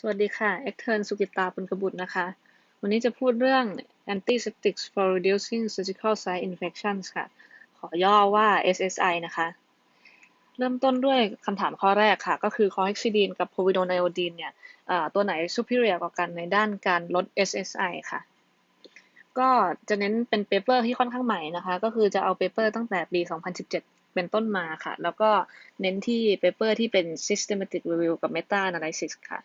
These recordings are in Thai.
สวัสดีค่ะเอ็กเทิร์นสุกิตาปุณกบุตรนะคะ วันนี้จะพูดเรื่อง antiseptics for reducing surgical site infections ค่ะ ขอย่อว่า SSI นะคะ เริ่มต้นด้วยคำถามข้อแรกค่ะ ก็คือคอเฮกซิดีนกับโพวิโดไนโอดีนเนี่ยตัวไหน superior กว่ากันในด้านการลด SSI ค่ะ ก็จะเน้นเป็นเปเปอร์ที่ค่อนข้างใหม่นะคะ ก็คือจะเอาเปเปอร์ตั้งแต่ปี 2017 เป็นต้นมาค่ะ แล้วก็เน้นที่เปเปอร์ที่เป็น systematic review กับ meta analysis ค่ะ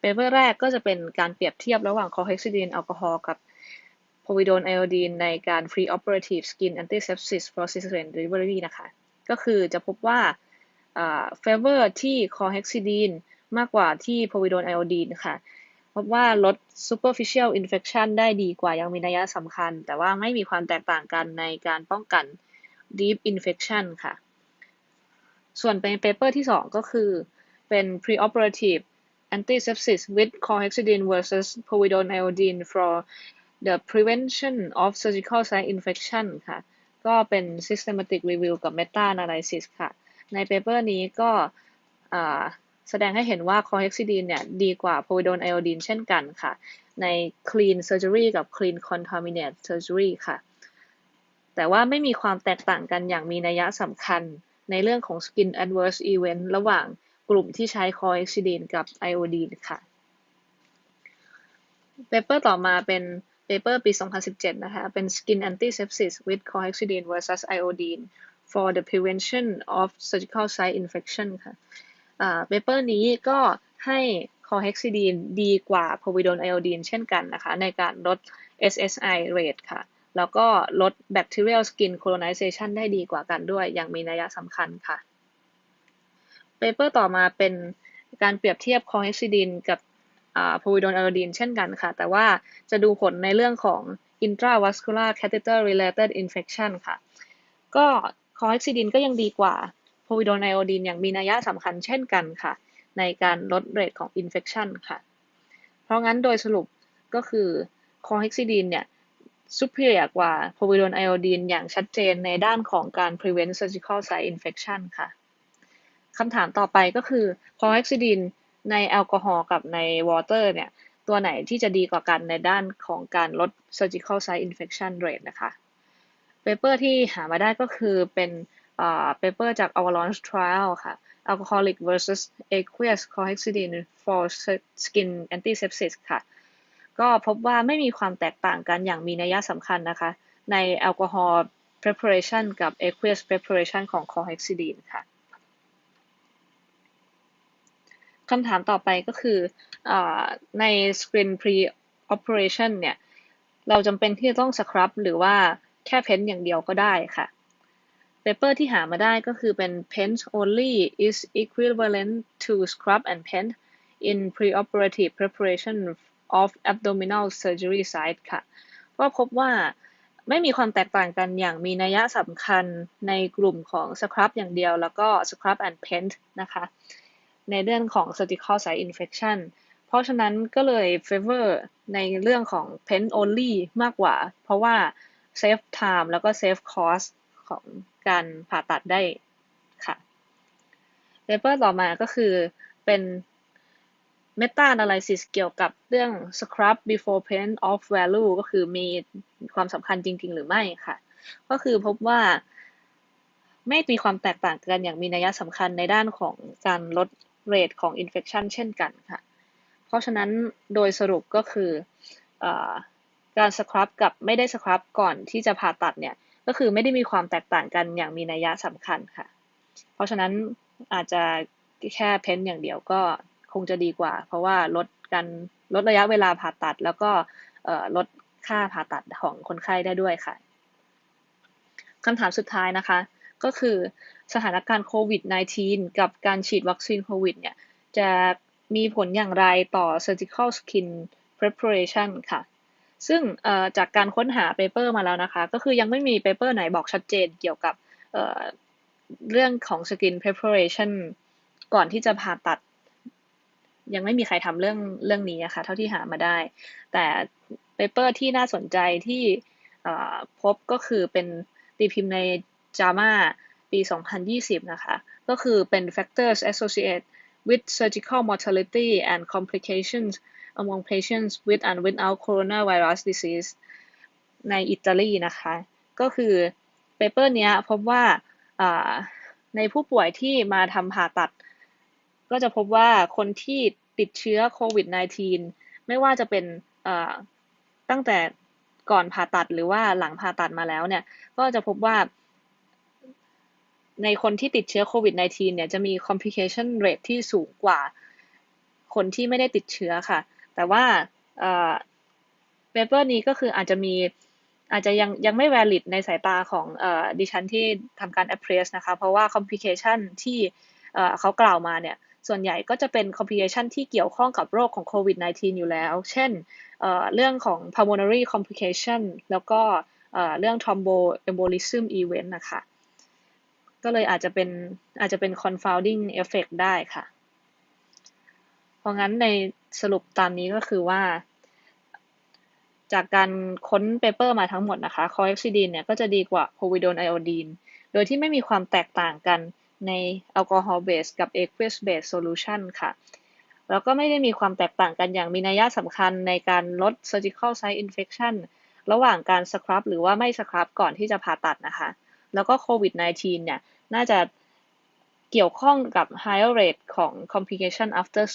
เปเปอร์แรกก็จะเป็นการเปรียบเทียบระหว่าง chlorhexidine แอลกอฮอล์กับ povidone iodine ในการ pre-operative skin antisepsis for cesarean delivery นะคะ ก็คือจะพบว่า favor ที่ chlorhexidine มากกว่าที่ povidone iodine ค่ะ พบว่าลด superficial infection ได้ดีกว่ายังมีนัยสำคัญ แต่ว่าไม่มีความแตกต่างกันในการป้องกัน deep infection ค่ะ ส่วนเป็นเปเปอร์ที่ 2 ก็คือเป็น preoperative antisepsis with chlorhexidine versus povidone iodine for the prevention of surgical site infection ค่ะ ก็เป็น systematic review กับ meta analysis ค่ะ ในเปเปอร์นี้ก็ แสดงให้เห็นว่าคอเฮกซิดีนเนี่ยดีกว่าโพวิโดนไอโอดีนเช่นกันค่ะ ใน clean surgery กับ clean contaminate surgery ค่ะ แต่ว่าไม่มีความแตกต่างกันอย่างมีนัยสำคัญในเรื่องของ skin adverse event ระหว่างกลุ่มที่ใช้คอเฮกซิดีนกับไอโอดีนค่ะเปเปอร์ต่อมาเป็นเปเปอร์ปี 2017 นะคะ เป็น Skin Antisepsis with Cohexidine versus Iodine for the Prevention of Surgical Site Infection ค่ะ เปเปอร์นี้ก็ให้คอเฮกซิดีนดีกว่าโพวิดอนไอโอดีนเช่นกันนะคะ ในการลด SSI rate ค่ะ แล้วก็ลด bacterial skin colonization ได้ดีกว่ากันด้วย อย่างมีนัยสำคัญค่ะเปเปอร์ต่อมาเป็นการเปรียบเทียบคอเฮกซิดีนกับโพวิดอนไอโอดีนเช่นกันค่ะ แต่ว่าจะดูผลในเรื่องของ intravascular catheter related infection ค่ะ ก็คอเฮกซิดีนก็ยังดีกว่า povidone iodine อย่างมีนัยสำคัญเช่นกันค่ะ ในการลดเรทของ infection ค่ะ เพราะงั้นโดยสรุปก็คือ chlorhexidine เนี่ย superior กว่า povidone iodine อย่างชัดเจนในด้านของการ prevent surgical site infection ค่ะคำถามต่อไปก็คือ chlorhexidine ในแอลกอฮอล์กับใน water เนี่ย ตัวไหนที่จะดีกว่ากันในด้านของการลด surgical site infection rate นะคะเปเปอร์ที่หามาได้ก็คือเป็น เปเปอร์จาก Avalanche Trial ค่ะ alcoholic versus aqueous Cohexidine for skin antisepsis ค่ะ ก็พบว่าไม่มีความแตกต่างกันอย่างมีนัยสำคัญนะคะ ในแอลกอฮอล์ preparation กับ aqueous preparation ของ Cohexidine ค่ะคำถามต่อไปก็คืออใน screen pre operation เนี่ย เราจำเป็นที่จะต้องสครับหรือว่าแค่เพ้นอย่างเดียวก็ได้ค่ะ เปเปอร์ที่หามาได้ก็คือเป็น paint only is equivalent to scrub and paint in preoperative preparation of abdominal surgery site ค่ะ ก็พบว่าไม่มีความแตกต่างกันอย่างมีนัยสำคัญในกลุ่มของสครับอย่างเดียวแล้วก็ scrub and paint นะคะ ในเรื่องของ surgical site infection เพราะฉะนั้นก็เลย favor ในเรื่องของ paint only มากกว่า เพราะว่า save time แล้วก็ save cost ของการผ่าตัดได้ค่ะ paper ต่อมาก็คือเป็น Meta Analysis เกี่ยวกับเรื่อง Scrub before paint of value ก็คือมีความสำคัญจริง ๆ หรือไม่ค่ะ ก็คือพบว่าไม่มีความแตกต่างกันอย่างมีนัยสำคัญในด้านของการลดเรทของ infection เช่นกันค่ะ เพราะฉะนั้นโดยสรุปก็คืออการสครับกับไม่ได้สครับก่อนที่จะผ่าตัดเนี่ย ก็คือไม่ได้มีความแตกต่างกันอย่างมีนัยยะสำคัญค่ะ เพราะฉะนั้นอาจจะแค่เพ้นอย่างเดียวก็คงจะดีกว่า เพราะว่าลดการลดระยะเวลาผ่าตัด แล้วก็ลดค่าผ่าตัดของคนไข้ได้ด้วยค่ะคำถามสุดท้ายนะคะ ก็คือสถานการณ์โควิด -19 กับการฉีดวัคซีนโควิดเนี่ยจะมีผลอย่างไรต่อ surgical skin preparation ค่ะ ซึ่งจากการค้นหาเปเปอร์มาแล้วนะคะ ก็คือยังไม่มีเปเปอร์ไหนบอกชัดเจนเกี่ยวกับเเรื่องของ skin preparation ก่อนที่จะผ่าตัด ยังไม่มีใครทำเรื่องเรื่องนี้นะคะเท่าที่หามาได้ แต่เปเปอร์ที่น่าสนใจที่พบก็คือเป็นตีพิมพ์ใน JAMA ปี 2020 นะคะ ก็คือเป็น factors associated with surgical mortality and complications among patients with and without coronavirus disease ในอิตาลีนะคะ ก็คือเปเปอร์เนี้ยพบว่าในผู้ป่วยที่มาทำผ่าตัด ก็จะพบว่าคนที่ติดเชื้อโควิด -19 ไม่ว่าจะเป็นตั้งแต่ก่อนผ่าตัดหรือว่าหลังผ่าตัดมาแล้วเนี่ย ก็จะพบว่าในคนที่ติดเชื้อโควิด -19 เนี่ยจะมี complication rate ที่สูงกว่าคนที่ไม่ได้ติดเชื้อค่ะ แต่ว่าเปเปอร์นี้ก็คืออาจจะมีอาจจะยังยังไม่ valid ในสายตาของอดิฉันที่ทำการ appraise นะคะ เพราะว่า complication ที่เขากล่าวมาเนี่ยส่วนใหญ่ก็จะเป็น complication ที่เกี่ยวข้องกับโรคของโควิด -19 อยู่แล้ว เช่นเเรื่องของ pulmonary complication แล้วก็เรื่อง thromboembolism event นะคะ ก็เลยอาจจะเป็นอาจจะเป็น confounding effect ได้ค่ะ เพราะงั้นใน สรุปตามนี้ก็คือว่า จากการค้นเปเปอร์มาทั้งหมดนะคะคอเอ็กซิดีนเนี่ยก็จะดีกว่าโพวิโดนไอโอดีนโดยที่ไม่มีความแตกต่างกันในแอลกอฮอล์เบสกับเอควิสเบสโซลูชันค่ะ แล้วก็ไม่ได้มีความแตกต่างกันอย่างมีนัยสำคัญในการลด surgical site infection ระหว่างการสครับหรือว่าไม่สครับก่อนที่จะผ่าตัดนะคะ แล้วก็โควิด -19 เนี่ย น่าจะเกี่ยวข้องกับ higher rate ของ complication after